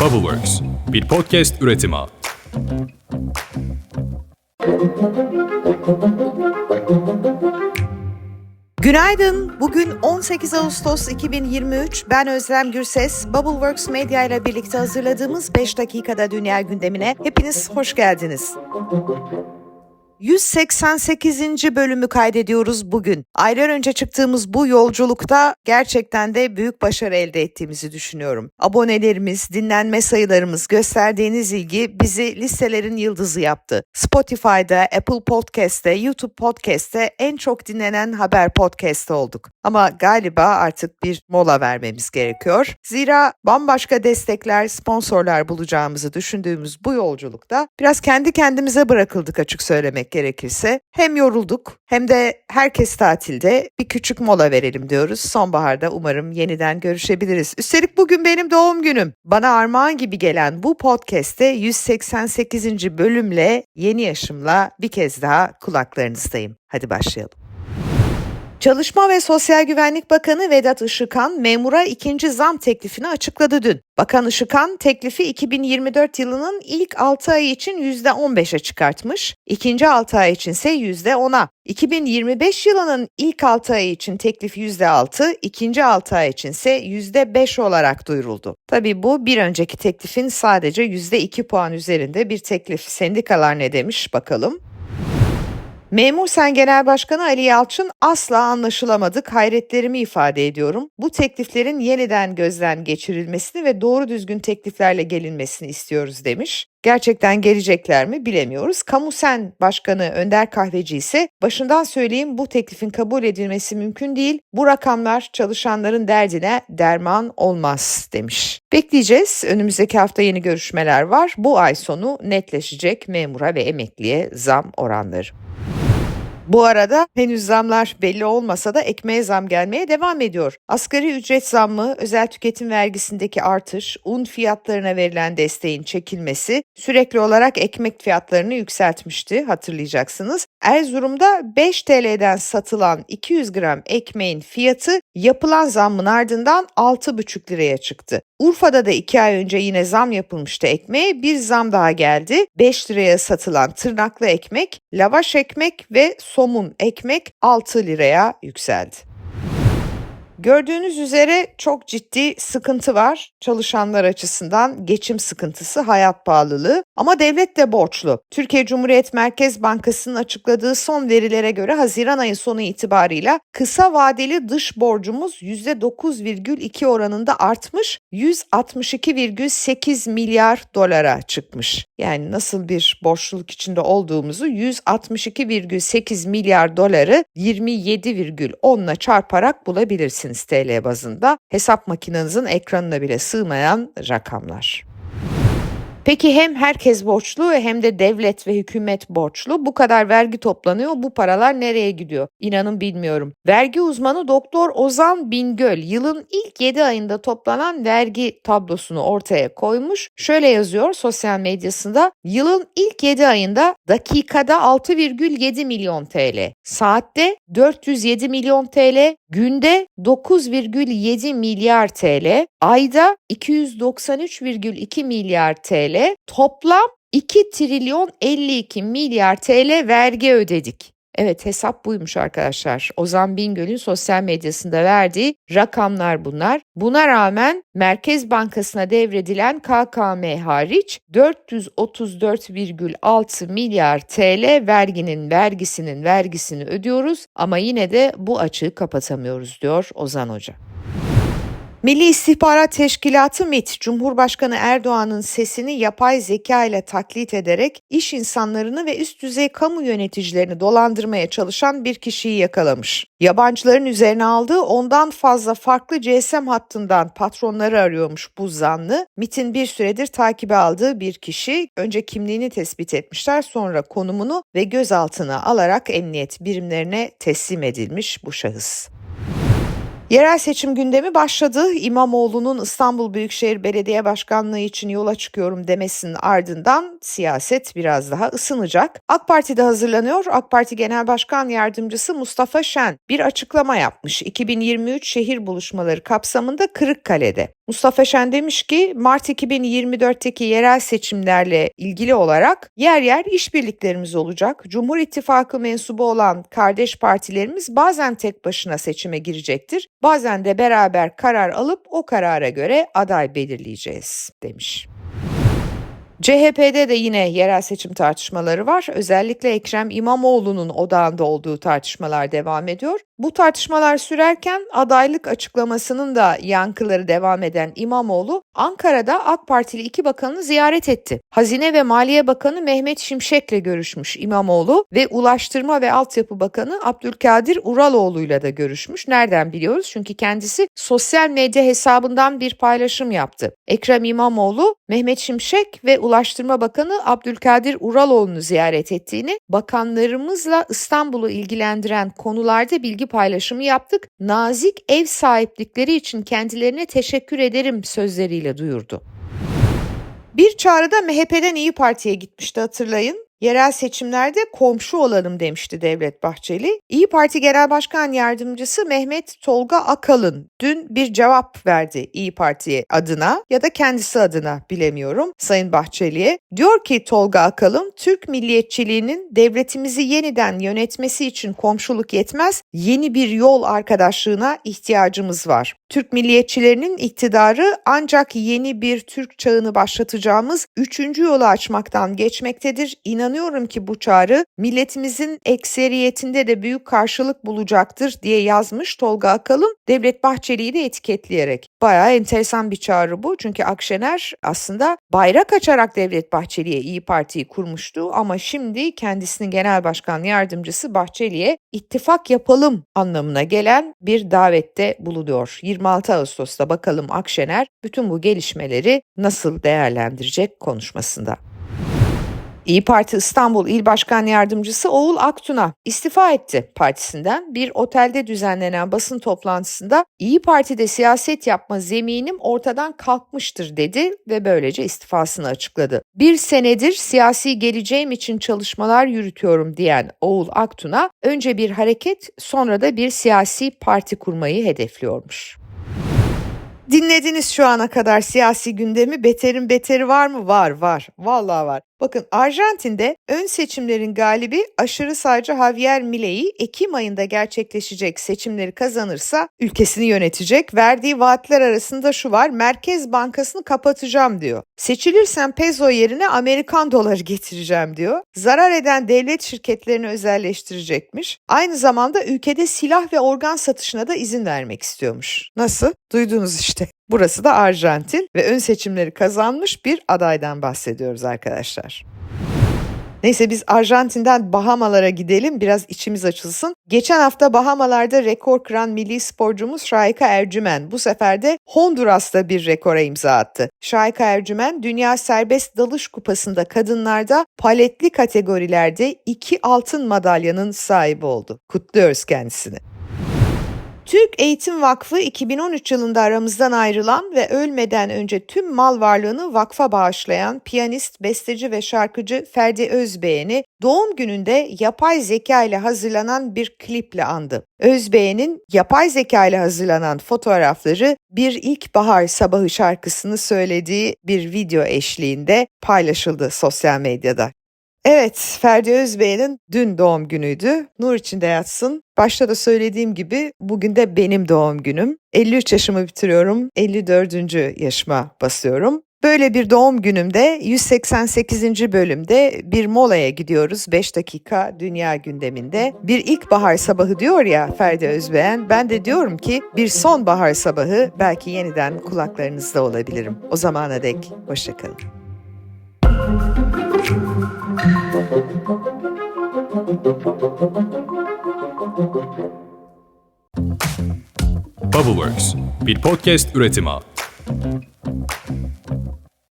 Bubbleworks, bir podcast üretimi. Günaydın. Bugün 18 Ağustos 2023. Ben Özlem Gürses. Bubbleworks Media ile birlikte hazırladığımız 5 dakikada dünya gündemine hepiniz hoş geldiniz. 188. bölümü kaydediyoruz bugün. Aylar önce çıktığımız bu yolculukta gerçekten de büyük başarı elde ettiğimizi düşünüyorum. Abonelerimiz, dinlenme sayılarımız, gösterdiğiniz ilgi bizi listelerin yıldızı yaptı. Spotify'da, Apple Podcast'te, YouTube Podcast'te en çok dinlenen haber podcast olduk. Ama galiba artık bir mola vermemiz gerekiyor. Zira bambaşka destekler, sponsorlar bulacağımızı düşündüğümüz bu yolculukta biraz kendi kendimize bırakıldık açık söylemek gerekirse. Hem yorulduk hem de herkes tatilde bir küçük mola verelim diyoruz. Sonbaharda umarım yeniden görüşebiliriz. Üstelik bugün benim doğum günüm. Bana armağan gibi gelen bu podcast'te 188. bölümle yeni yaşımla bir kez daha kulaklarınızdayım. Hadi başlayalım. Çalışma ve Sosyal Güvenlik Bakanı Vedat Işıkhan memura ikinci zam teklifini açıkladı dün. Bakan Işıkhan teklifi 2024 yılının ilk 6 ay için %15'e çıkartmış, ikinci 6 ay için ise %10'a. 2025 yılının ilk 6 ay için teklif %6, ikinci 6 ay için ise %5 olarak duyuruldu. Tabii bu bir önceki teklifin sadece %2 puan üzerinde bir teklif. Sendikalar ne demiş bakalım. Memur Sen Genel Başkanı Ali Yalçın asla anlaşılamadık hayretlerimi ifade ediyorum. Bu tekliflerin yeniden gözden geçirilmesini ve doğru düzgün tekliflerle gelinmesini istiyoruz demiş. Gerçekten gelecekler mi bilemiyoruz. Kamu Sen Başkanı Önder Kahveci ise başından söyleyeyim bu teklifin kabul edilmesi mümkün değil. Bu rakamlar çalışanların derdine derman olmaz demiş. Bekleyeceğiz. Önümüzdeki hafta yeni görüşmeler var. Bu ay sonu netleşecek memura ve emekliye zam oranları. Bu arada henüz zamlar belli olmasa da ekmeğe zam gelmeye devam ediyor. Asgari ücret zammı, özel tüketim vergisindeki artış, un fiyatlarına verilen desteğin çekilmesi sürekli olarak ekmek fiyatlarını yükseltmişti hatırlayacaksınız. Erzurum'da 5 TL'den satılan 200 gram ekmeğin fiyatı yapılan zammın ardından 6,5 liraya çıktı. Urfa'da da 2 ay önce yine zam yapılmıştı ekmeğe. Bir zam daha geldi. 5 liraya satılan tırnaklı ekmek, lavaş ekmek ve somun ekmek 6 liraya yükseldi. Gördüğünüz üzere çok ciddi sıkıntı var çalışanlar açısından geçim sıkıntısı, hayat pahalılığı ama devlet de borçlu. Türkiye Cumhuriyet Merkez Bankası'nın açıkladığı son verilere göre Haziran ayı sonu itibarıyla kısa vadeli dış borcumuz %9,2 oranında artmış, 162,8 milyar dolara çıkmış. Yani nasıl bir borçluluk içinde olduğumuzu 162,8 milyar doları 27,10'la çarparak bulabilirsiniz TL bazında. Hesap makinenizin ekranına bile sığmayan rakamlar. Peki hem herkes borçlu hem de devlet ve hükümet borçlu. Bu kadar vergi toplanıyor. Bu paralar nereye gidiyor? İnanın bilmiyorum. Vergi uzmanı Doktor Ozan Bingöl yılın ilk 7 ayında toplanan vergi tablosunu ortaya koymuş. Şöyle yazıyor sosyal medyasında. Yılın ilk 7 ayında dakikada 6,7 milyon TL, saatte 407 milyon TL, günde 9,7 milyar TL, ayda 293,2 milyar TL, toplam 2 trilyon 52 milyar TL vergi ödedik. Evet hesap buymuş arkadaşlar. Ozan Bingöl'ün sosyal medyasında verdiği rakamlar bunlar. Buna rağmen Merkez Bankası'na devredilen KKM hariç 434,6 milyar TL verginin vergisinin vergisini ödüyoruz ama yine de bu açığı kapatamıyoruz diyor Ozan Hoca. Milli İstihbarat Teşkilatı MİT, Cumhurbaşkanı Erdoğan'ın sesini yapay zeka ile taklit ederek iş insanlarını ve üst düzey kamu yöneticilerini dolandırmaya çalışan bir kişiyi yakalamış. Yabancıların üzerine aldığı ondan fazla farklı GSM hattından patronları arıyormuş bu zanlı. MİT'in bir süredir takibe aldığı bir kişi önce kimliğini tespit etmişler sonra konumunu ve gözaltına alarak emniyet birimlerine teslim edilmiş bu şahıs. Yerel seçim gündemi başladı. İmamoğlu'nun İstanbul Büyükşehir Belediye Başkanlığı için yola çıkıyorum demesinin ardından siyaset biraz daha ısınacak. AK Parti'de hazırlanıyor. AK Parti Genel Başkan Yardımcısı Mustafa Şen bir açıklama yapmış. 2023 şehir buluşmaları kapsamında Kırıkkale'de. Mustafa Şen demiş ki Mart 2024'teki yerel seçimlerle ilgili olarak yer yer işbirliklerimiz olacak. Cumhur İttifakı mensubu olan kardeş partilerimiz bazen tek başına seçime girecektir. Bazen de beraber karar alıp o karara göre aday belirleyeceğiz demiş. CHP'de de yine yerel seçim tartışmaları var. Özellikle Ekrem İmamoğlu'nun odağında olduğu tartışmalar devam ediyor. Bu tartışmalar sürerken adaylık açıklamasının da yankıları devam eden İmamoğlu Ankara'da AK Partili iki bakanı ziyaret etti. Hazine ve Maliye Bakanı Mehmet Şimşek'le görüşmüş İmamoğlu ve Ulaştırma ve Altyapı Bakanı Abdülkadir Uraloğlu'yla da görüşmüş. Nereden biliyoruz? Çünkü kendisi sosyal medya hesabından bir paylaşım yaptı. Ekrem İmamoğlu, Mehmet Şimşek ve Ulaştırma Bakanı Abdülkadir Uraloğlu'nu ziyaret ettiğini, bakanlarımızla İstanbul'u ilgilendiren konularda bilgi paylaşımı yaptık. Nazik ev sahiplikleri için kendilerine teşekkür ederim sözleriyle duyurdu. Bir çağrıda MHP'den İyi Parti'ye gitmişti hatırlayın. Yerel seçimlerde komşu olalım demişti Devlet Bahçeli. İyi Parti Genel Başkan Yardımcısı Mehmet Tolga Akalın dün bir cevap verdi İyi Parti adına ya da kendisi adına bilemiyorum Sayın Bahçeli'ye. Diyor ki Tolga Akalın Türk milliyetçiliğinin devletimizi yeniden yönetmesi için komşuluk yetmez, yeni bir yol arkadaşlığına ihtiyacımız var. Türk milliyetçilerinin iktidarı ancak yeni bir Türk çağını başlatacağımız üçüncü yolu açmaktan geçmektedir. İnanıyorum ki bu çağrı milletimizin ekseriyetinde de büyük karşılık bulacaktır diye yazmış Tolga Akalın Devlet Bahçeli'yi de etiketleyerek. Bayağı enteresan bir çağrı bu çünkü Akşener aslında bayrak açarak Devlet Bahçeli'ye İyi Parti'yi kurmuştu ama şimdi kendisinin genel başkan yardımcısı Bahçeli'ye ittifak yapalım anlamına gelen bir davette bulunuyor. 26 Ağustos'ta bakalım Akşener bütün bu gelişmeleri nasıl değerlendirecek konuşmasında. İyi Parti İstanbul İl Başkan Yardımcısı Oğul Aktun'a istifa etti partisinden. Bir otelde düzenlenen basın toplantısında İyi Parti'de siyaset yapma zeminim ortadan kalkmıştır dedi ve böylece istifasını açıkladı. Bir senedir siyasi geleceğim için çalışmalar yürütüyorum diyen Oğul Aktun'a önce bir hareket sonra da bir siyasi parti kurmayı hedefliyormuş. Dinlediniz şu ana kadar siyasi gündemi. Beterin beteri var mı? Var, var. Vallahi var. Bakın Arjantin'de ön seçimlerin galibi aşırı sağcı Javier Milei Ekim ayında gerçekleşecek seçimleri kazanırsa ülkesini yönetecek. Verdiği vaatler arasında şu var. Merkez Bankası'nı kapatacağım diyor. Seçilirsem peso yerine Amerikan doları getireceğim diyor. Zarar eden devlet şirketlerini özelleştirecekmiş. Aynı zamanda ülkede silah ve organ satışına da izin vermek istiyormuş. Nasıl? Duydunuz işte. Burası da Arjantin ve ön seçimleri kazanmış bir adaydan bahsediyoruz arkadaşlar. Neyse biz Arjantin'den Bahamalara gidelim biraz içimiz açılsın. Geçen hafta Bahamalarda rekor kıran milli sporcumuz Şahika Ercümen bu sefer de Honduras'ta bir rekora imza attı. Şahika Ercümen Dünya Serbest Dalış Kupası'nda kadınlarda paletli kategorilerde iki altın madalyanın sahibi oldu. Kutluyoruz kendisini. Türk Eğitim Vakfı 2013 yılında aramızdan ayrılan ve ölmeden önce tüm mal varlığını vakfa bağışlayan piyanist, besteci ve şarkıcı Ferdi Özbeğen'i doğum gününde yapay zeka ile hazırlanan bir kliple andı. Özbeğen'in yapay zeka ile hazırlanan fotoğrafları bir ilkbahar sabahı şarkısını söylediği bir video eşliğinde paylaşıldı sosyal medyada. Evet, Ferdi Özbey'in dün doğum günüydü. Nur içinde yatsın. Başta da söylediğim gibi bugün de benim doğum günüm. 53 yaşımı bitiriyorum, 54. yaşıma basıyorum. Böyle bir doğum günümde 188. bölümde bir molaya gidiyoruz 5 dakika dünya gündeminde. Bir ilkbahar sabahı diyor ya Ferdi Özbeğen. Ben de diyorum ki bir sonbahar sabahı belki yeniden kulaklarınızda olabilirim. O zamana dek hoşçakalın. Bubbleworks bir podcast üretimi.